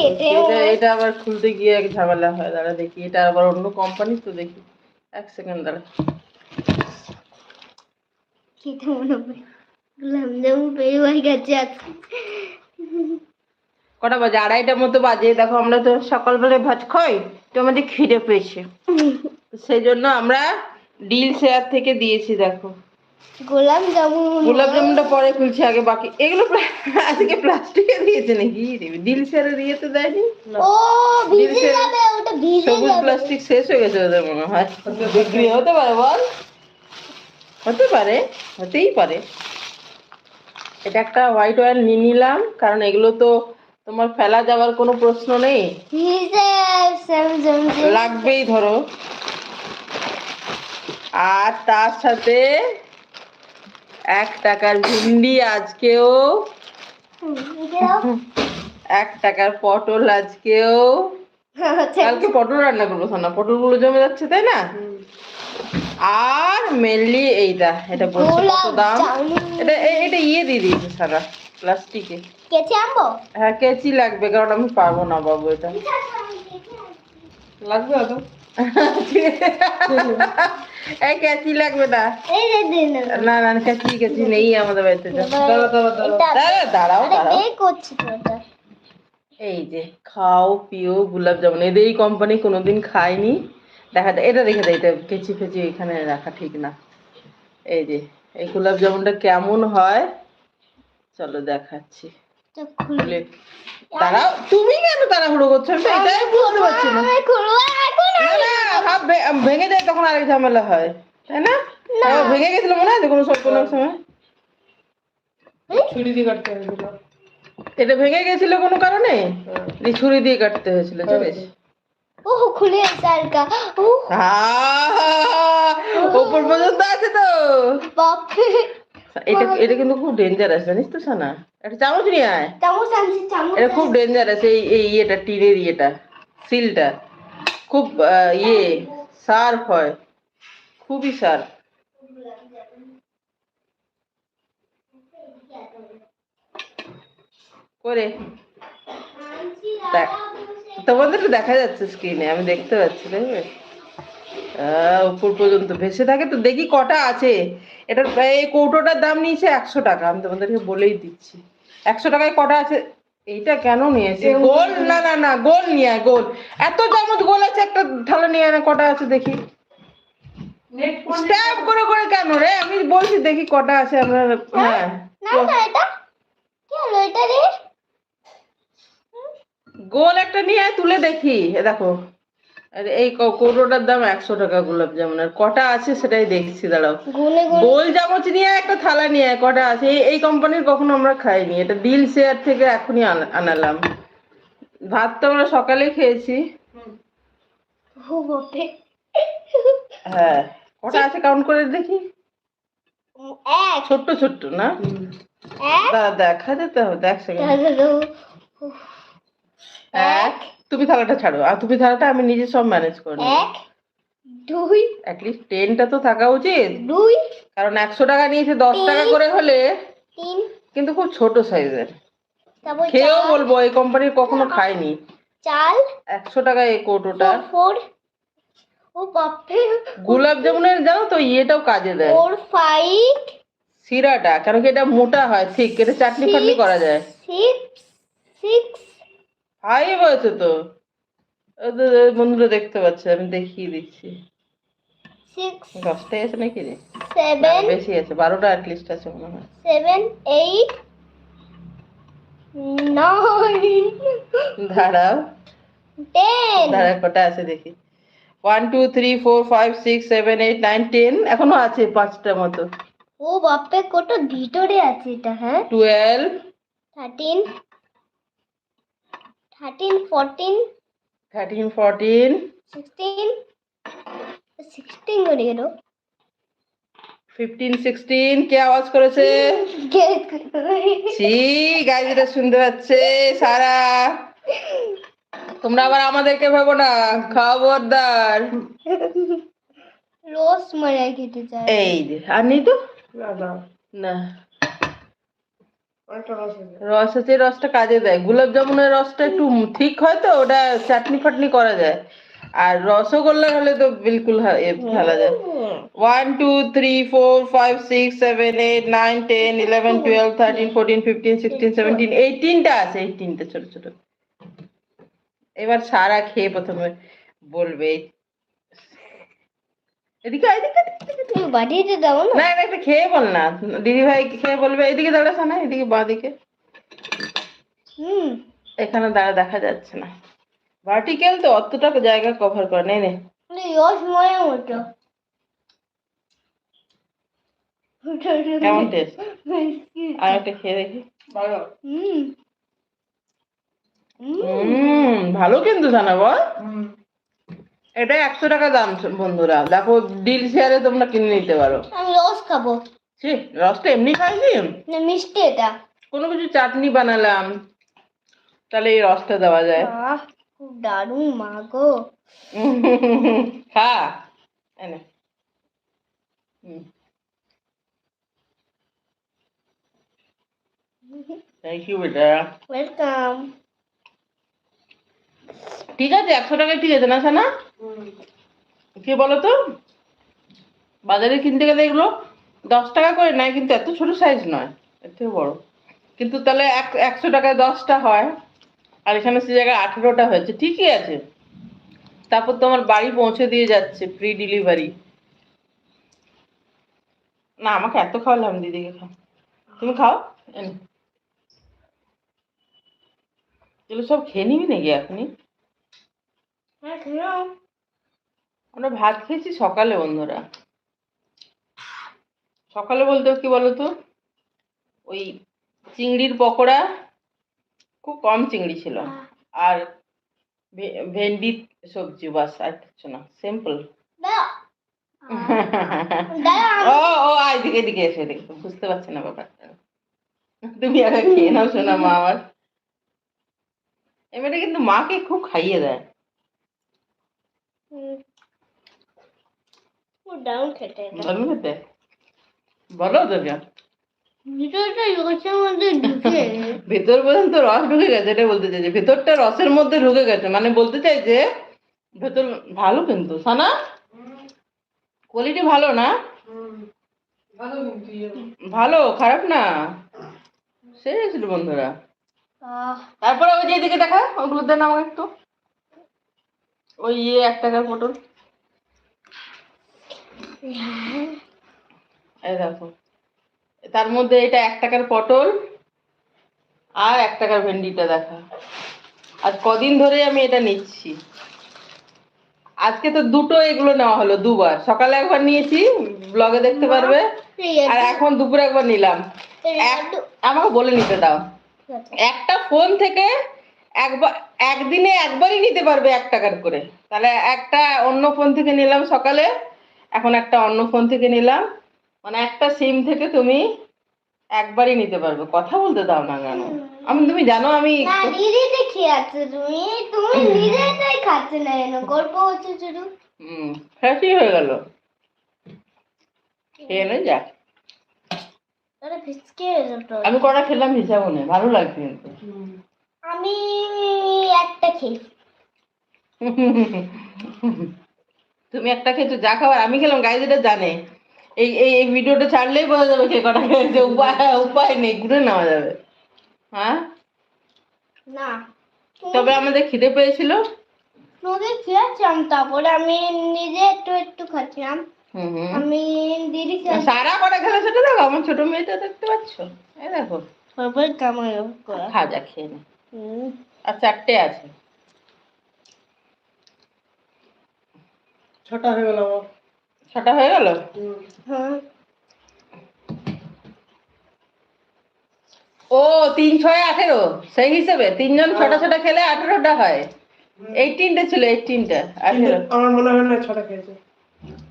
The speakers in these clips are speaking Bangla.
কেটে এটা এটা আবার খুলতে গিয়ে এক ঝামেলা হয় দাঁড়া দেখি। এটা আবার অন্য কোম্পানি তো দেখি। এক সেকেন্ড দাঁড়া। কেটে মনে হবে গোলাপ জামুন পেয়ে হয়ে গেছে কটা বাজে? আড়াইটার মতো বাজে। দেখো আমরা তো সকালবেলায় ভাত খাই তো আমাদের খিদে পেয়েছে। সেই জন্য আমরা ডিল শেয়ার থেকে দিয়েছি দেখো। গোলাপ জামুন গোলাপ জামুনটা পরে খুলছি আগে বাকি এগুলো আজকে প্লাস্টিকে দিয়েছে নাকি? ডিল শেয়ারের ইয়েতে দেয়নি? ও ভিজে যাবে ওটা ভিজে সবুজ প্লাস্টিক শেষ হয়ে গেছে ওদের মনে হয়। বিক্রি হতে পারে বল। হতে পারে হতেই পারে। এটা একটা হোয়াইট অয়েল নিয়ে নিলাম কারণ এগুলো তো তোমার ফেলা যাওয়ার কোনো প্রশ্ন নেই। লাগবেই ধরো। আর তার সাথে এক টাকার ভিন্ডি আজকেও। এক টাকার পটল আজকেও। কালকে পটল রান্না করব সোনা। পটলগুলো জমে যাচ্ছে তাই না? আর মেনলি এইটা এটা বলছে কত দাম? এটা এটা ইয়ে দিয়ে দিয়েছে সারা প্লাস্টিকে। আনব? হ্যাঁ কেচি লাগবে কারণ আমি পারব না বাবু এটা। লাগবে তো এই কেচি লাগবে না এই দিন না না নেই আমাদের বাড়িতে দাঁড়াও দাঁড়াও দাঁড়াও। দাঁড়াও, করছি এই যে খাও পিও গোলাপ জামুন। এদের এই কোম্পানি কোনোদিন খায়নি। দেখা যায় এটা রেখে দেয় এটা কেচি ফেচি এখানে রাখা ঠিক না। এই যে এই গোলাপ জামুনটা কেমন হয়? চলো দেখাচ্ছি। দাঁড়াও তুমি কেন তাড়াহুড়ো করছ? আমি এটাই বুঝতে পারছি না। ভেঙে যায় তখন আরেক ঝামেলা হয় তাই না? ভেঙে গেছিল মনে হয় কোনো সব কোনো সময় ছুরি দিয়ে কাটতে হয়েছিল। এটা ভেঙে গেছিল কোনো কারণে? ছুরি দিয়ে কাটতে হয়েছিল জানিস? ও খুলে আলকা ও। ওপর পর্যন্ত আছে তো। এটা এটা কিন্তু খুব ডেঞ্জারাস জানিস তো সানা? একটা চামচ নিয়ে আয়। চামচ আনছি চামচ এটা খুব ডেঞ্জারাস এই এই ইয়েটা টিনের ইয়েটা সিলটা। খুব ইয়ে শার্প হয়। খুবই শার্প করে। তোমাদের দেখা যাচ্ছে স্ক্রিনে আমি দেখতে পাচ্ছি, দেখবে? উপর পর্যন্ত ভেসে থাকে। তো দেখি কটা আছে। এটার, এই কৌটোটার দাম নিয়েছে একশো টাকা। আমি তোমাদেরকে বলেই দিচ্ছি। একশো টাকায় কটা আছে? এইটা কেন নিয়েছে? গোল? না না না গোল নিয়ে আয় গোল। এত চামচ গোল আছে একটা থালা নিয়ে আয় না কটা আছে দেখি। স্ট্যাপ করে করে কেন রে? আমি বলছি দেখি কটা আছে আমরা হ্যাঁ। না না এটা কি হলো এটা রে? গোল একটা নিয়ে আয় তুলে দেখি। এ দেখো। এই কৌটোটার দাম একশো টাকা গোলাপ জামুনের কটা আছে সেটাই দেখছি দাঁড়াও। গোল চামচ নিয়ে একটা থালা নিয়ে কটা আছে? এই- কোম্পানির কখনো আমরা খাইনি। এটা ডিল শেয়ার থেকে এখনই আন- আনালাম। ভাত তো আমরা সকালে খেয়েছি। হ্যাঁ। কটা আছে কাউন্ট করে দেখি? ছোট্ট ছোট্ট না? দেখা যেতে হবে দেখ সেকেন্ড এক। তুমি থালাটা ছাড়ো। আর তুমি থালাটা আমি নিজে সব ম্যানেজ করে নেব। এক দুই অ্যাটলিস্ট টেনটা তো থাকা উচিত। দুই কারণ একশো টাকা নিয়েছে দশ টাকা করে হলে তিন। কিন্তু খুব ছোট সাইজের খেয়েও বলব এই কোম্পানির কখনো খাইনি। চাল। একশো টাকা এই কৌটোটা। ফোর। ও বাপে গোলাপ জামুনের জানো তো ইয়েটাও কাজে দেয়। Four five. সিরাটা কারণ কি এটা মোটা হয় ঠিক এটা চাটনি ফাটনি করা যায়। Six six. ফাইভ হয়েছে তো। বন্ধুরা দেখতে পাচ্ছে আমি দেখিয়ে দিচ্ছি। দশটাই আছে নাকি রে? বেশি আছে বারোটা অ্যাটলিস্ট আছে মনে হয়। সেভেন এইট দাঁড়াও। দাঁড়া কটা আছে দেখি। One two three four five six seven eight nine ten এখনও আছে পাঁচটা মতো। ও বাপে কত ভিতরে আছে এটা হ্যাঁ? Twelve thirteen thirteen fourteen thirteen fourteen sixteen sixteen করে গেল। ফিফটিন সিক্সটিন কে আওয়াজ করেছে? কে ছি গাইজিটা শুনতে পাচ্ছে সারা। তোমরা আবার আমাদেরকে ভেবো না খবরদার। রোজ মারাই কেটে চায়। এই আর নেই তো না। রস আছে রসটা কাজে দেয়। গোলাপ জামুনের রসটা একটু ঠিক হয় তো, ওটা চাটনি ফাটনি করা যায়। আর রসগোল্লা হলে তো বিলকুল ফেলা যায়। One two three four five six seven eight nine ten eleven twelve thirteen fourteen fifteen sixteen seventeen এইটিনটা আছে এইটিনটা ছোট ছোট। এবার সারা খেয়ে প্রথমে বলবে এদিকে এদিকে এদিকে, এদিকে। তুমি বাড়িতে দাও না। না একটা খেয়ে বল না। দিদি ভাই খেয়ে বলবে? এদিকে দাঁড়া না এদিকে বাঁ দিকে। হুম। এখানে দাঁড়া দেখা যাচ্ছে না। ভার্টিক্যাল তো অতটা জায়গা কভার করে নে নে। কেমন টেস্ট আর একটা খেয়ে দেখি। ভালো। হুম। হুম। হুম ভালো কিন্তু জানা বল। হুম। এটা একশো টাকা দাম বন্ধুরা। দেখো ডিল শেয়ারে তোমরা কিনে নিতে পারো। আমি রস খাব। ছি রসটা এমনি খাইছি না মিষ্টি এটা। কোনো কিছু চাটনি বানালাম। তাহলে এই রসটা দেওয়া যায়। খুব দারুণ মা গো। খা। এনে থ্যাংক ইউ বেটা। ওয়েলকাম ঠিক আছে, একশো টাকায় ঠিক আছে না সানা? কি বলো তো বাজারে কিনতে গেলে এগুলো দশ টাকা করে নেয়, কিন্তু এত ছোট সাইজ নয়, এর থেকে বড়। কিন্তু তাহলে এক, একশো টাকায় দশটা হয়, আর এখানে সে জায়গায় আঠেরোটা হয়েছে, ঠিকই আছে। তারপর তোমার বাড়ি পৌঁছে দিয়ে যাচ্ছে ফ্রি ডেলিভারি না, আমাকে এত খাওয়ালাম দিদিকে খাও তুমি খাও। এগুলো সব খেয়ে নিবি নাকি এখনই? হ্যাঁ আমরা ভাত খেয়েছি? সকালে বন্ধুরা। সকালে বলতে কি বলতো? ওই চিংড়ির পকোড়া খুব কম চিংড়ি ছিল। আর ভে- ভেন্ডি সবজি বাস আর কিছু না। সিম্পল ও ও এদিকে এদিকে এসে দেখো বুঝতে পারছি না ব্যাপারটা। তুমি আগে খেয়ে নাও শোনা মা আমার এবারে কিন্তু মাকে খুব খাইয়ে দেয়। দারুণ খেতে। দারুণ খেতে? বলো তো ভিতরটা রসের মধ্যে ঢুকে। ভেতর পর্যন্ত রস ঢুকে গেছে এটা বলতে চাইছে। ভেতরটা রসের মধ্যে ঢুকে গেছে মানে বলতে চাইছে ভেতর ভালো কিন্তু। সানা কোয়ালিটি ভালো না? ভালো কিন্তু ইয়ে। ভালো খারাপ না? সে ছিল বন্ধুরা। তারপরে ওই যে এদিকে দেখা ওগুলো দেন আমাকে একটু ওই ইয়ে এক টাকার পটল এই দেখো। তার মধ্যে এটা এক টাকার পটল আর এক টাকার ভেন্ডিটা দেখা। আজ কদিন ধরে আমি এটা নিচ্ছি। আজকে তো দুটো এগুলো নেওয়া হলো দুবার। সকালে একবার নিয়েছি ব্লগে দেখতে পারবে। আর এখন দুপুরে একবার নিলাম। আমাকে বলে নিতে দাও। একটা ফোন থেকে একবার একদিনে একবারই নিতে পারবে এক টাকার করে। তাহলে একটা অন্য ফোন থেকে নিলাম সকালে এখন একটা অন্য ফোন থেকে নিলাম। মানে একটা সিম থেকে তুমি একবারই নিতে পারবে। কথা বলতে দাও না কেন? আমি তুমি জানো আমি তুমি তুমি খাচ্ছে না কেন? গল্প হচ্ছে শুধু। হুম ফ্যাসি হয়ে গেল। খেয়ে নে যা। আরে ফিসকে যেত আমি কটা খেলাম হিসাব নেই ভালো লাগছে কিন্তু। আমি একটা খেয়েছি তুমি একটা খেয়েছো যা খাবার আমি খেলাম গাইজ এটা জানে। এই এই এই ভিডিওটা ছাড়লেই বোঝা যাবে কে কটা খেয়েছে উপায় উপায় নেই ঘুরে নেওয়া যাবে। হ্যাঁ? না। তবে আমাদের খিদে পেয়েছিল? নদী খেয়েছিলাম তারপরে আমি নিজে একটু একটু খাচ্ছিলাম। আমি দিদি সারা কটা খেলে সেটা দেখো আমার ছোট মেয়েটা দেখতে পাচ্ছ? এই দেখো। সবাই কামাই খাজা খেয়ে নে। হুম আর চারটে আছে। ছটা হয়ে গেল ছটা হয়ে গেল? হ্যাঁ। ও তিন ছয় আঠেরো। সেই হিসেবে তিনজন ছটা ছটা খেলে আঠেরোটা হয়। এইটিনটা ছিল এইটিনটা আঠেরো। আমার মনে হয় না ছটা খেয়েছে।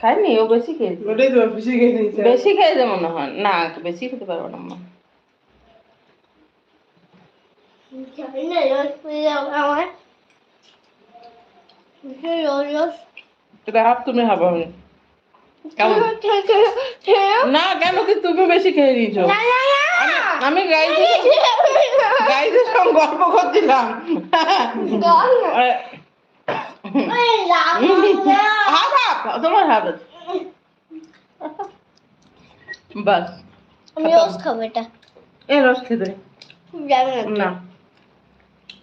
খাইনি ও বেশি খেয়েছে। বেশি খেয়ে বেশি খেয়েছে মনে হয়। না বেশি খেতে পারব না মা জানি না রস পেয়ে যাবে আমার রস রস এটা হাফ তুমি খাব আমি। কেমন? না না কেন কি তুমি বেশি খেয়ে নিয়েছো? আমি গাইদের গাইদের সঙ্গে গল্প করছিলাম। হাফ হাফ তোমার হাফ আছে। বাস। আমি রোজ খাব এটা। এ রস খেতে। না।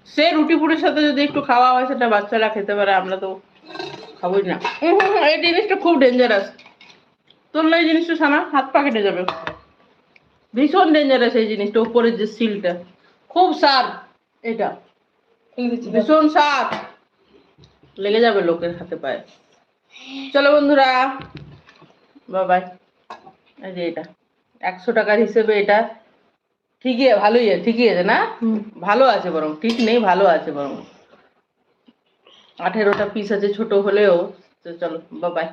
সে রুটি পুরির সাথে যদি একটু খাওয়া হয় সেটা বাচ্চারা খেতে পারে আমরা তো খাবোই না। এই জিনিসটা খুব ডেঞ্জারাস তোর না এই জিনিসটা সানা হাত পা কেটে যাবে। ভীষণ ডেঞ্জারাস এই জিনিসটা উপরের যে সিলটা। খুব সার এটা। ভীষণ সার। লেগে যাবে লোকের হাতে পায়ে। চলো বন্ধুরা বাবাই এই যে এটা। একশো টাকার হিসেবে এটা। ঠিকই ভালোই আছে ঠিকই আছে না? ভালো আছে বরং ঠিক নেই ভালো আছে বরং। আঠেরোটা পিস আছে ছোট হলেও তো চলো বাবাই